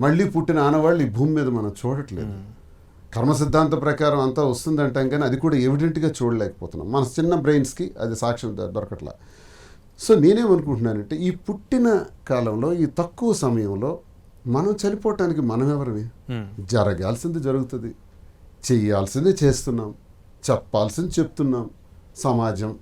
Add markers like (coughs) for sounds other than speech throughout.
మళ్ళీ పుట్టిన ఆనవాళ్ళు ఈ భూమి మీద మనం చూడట్లేదు. కర్మ సిద్ధాంత ప్రకారం అంతా వస్తుంది అంటాం కానీ అది కూడా ఎవిడెంట్గా చూడలేకపోతున్నాం. మన చిన్న బ్రెయిన్స్కి అది సాక్ష్యం దొరకట్లా. సో నేనేమనుకుంటున్నానంటే ఈ పుట్టిన కాలంలో ఈ తక్కువ సమయంలో మనం చనిపోవటానికి మనం ఎవరివి. జరగాల్సింది జరుగుతుంది. చెయ్యాల్సింది చేస్తున్నాం. చెప్పాల్సింది చెప్తున్నాం. సమాజం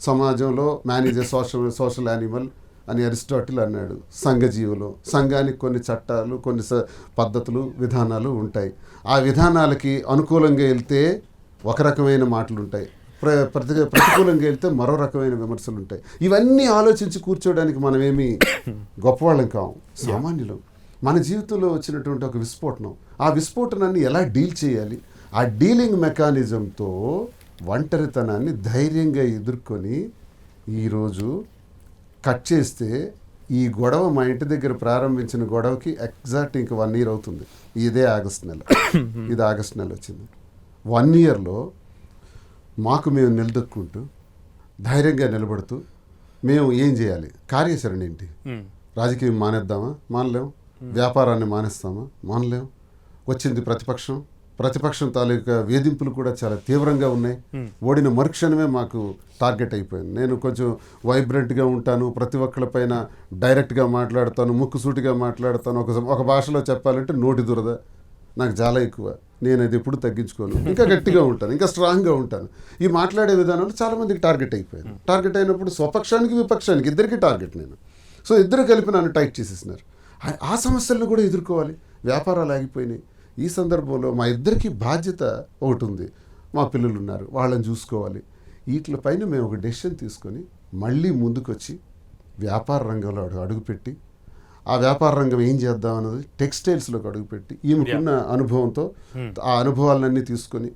సమాజంలో మేనేజర్ సోషల్ సోషల్ యానిమల్ అని అరిస్టాటిల్ అన్నాడు. సంఘజీవులు సంఘానికి కొన్ని చట్టాలు కొన్ని స- పద్ధతులు విధానాలు ఉంటాయి. ఆ విధానాలకి అనుకూలంగా వెళ్తే ఒక రకమైన మాటలు ఉంటాయి ప్ర ప్రతి ప్రతికూలంగా వెళ్తే మరో రకమైన విమర్శలు ఉంటాయి ఇవన్నీ ఆలోచించి కూర్చోవడానికి మనమేమి (coughs) గొప్పవాళ్ళం కాము సామాన్యులం. మన జీవితంలో వచ్చినటువంటి ఒక విస్ఫోటనం. ఆ విస్ఫోటనాన్ని ఎలా డీల్ చేయాలి? ఆ డీలింగ్ మెకానిజంతో ఒంటరితనాన్ని ధైర్యంగా ఎదుర్కొని ఈరోజు కట్ చేస్తే ఈ గొడవ మా ఇంటి దగ్గర ప్రారంభించిన గొడవకి ఎగ్జాక్ట్ ఇంక వన్ ఇయర్ అవుతుంది. ఇదే ఆగస్ట్ నెల. (coughs) ఇది ఆగస్ట్ నెల వచ్చింది. వన్ ఇయర్లో మాకు మేము నిలదొక్కుంటూ ధైర్యంగా నిలబడుతూ మేము ఏం చేయాలి? కార్యాచరణ ఏంటి. రాజకీయం మానేద్దామా? మానలేం. వ్యాపారాన్ని మానేస్తామా? మానలేం. వచ్చింది ప్రతిపక్షం. ప్రతిపక్షం తాలూకా వేధింపులు కూడా చాలా తీవ్రంగా ఉన్నాయి. ఓడిన మరుక్షణమే మాకు టార్గెట్ అయిపోయింది. నేను కొంచెం వైబ్రెంట్గా ఉంటాను ప్రతి ఒక్కళ్ళపైన డైరెక్ట్గా మాట్లాడతాను ముక్కుసూటిగా మాట్లాడతాను. ఒక ఒక భాషలో చెప్పాలంటే నోటి దురద నాకు చాలా ఎక్కువ. నేను అది ఎప్పుడు తగ్గించుకోను. ఇంకా గట్టిగా ఉంటాను ఇంకా స్ట్రాంగ్గా ఉంటాను. ఈ మాట్లాడే విధానంలో చాలా మందికి టార్గెట్ అయిపోయాను టార్గెట్ అయినప్పుడు స్వపక్షానికి విపక్షానికి ఇద్దరికి టార్గెట్ నేను. సో ఇద్దరు కలిపి నన్ను టైట్ చేసేసినారు. ఆ- ఆ సమస్యలను కూడా ఎదుర్కోవాలి. వ్యాపారాలు ఆగిపోయినాయి. ఈ సందర్భంలో మా ఇద్దరికి బాధ్యత ఒకటి ఉంది మా పిల్లలు ఉన్నారు వాళ్ళని చూసుకోవాలి. వీటిపైన మేము ఒక డెసిషన్ తీసుకొని మళ్ళీ ముందుకొచ్చి వ్యాపార రంగంలో అడుగు అడుగుపెట్టి ఆ వ్యాపార రంగం ఏం చేద్దాం అన్నది టెక్స్టైల్స్లోకి అడుగుపెట్టి ఈమెకున్న అనుభవంతో ఆ అనుభవాలన్నీ తీసుకొని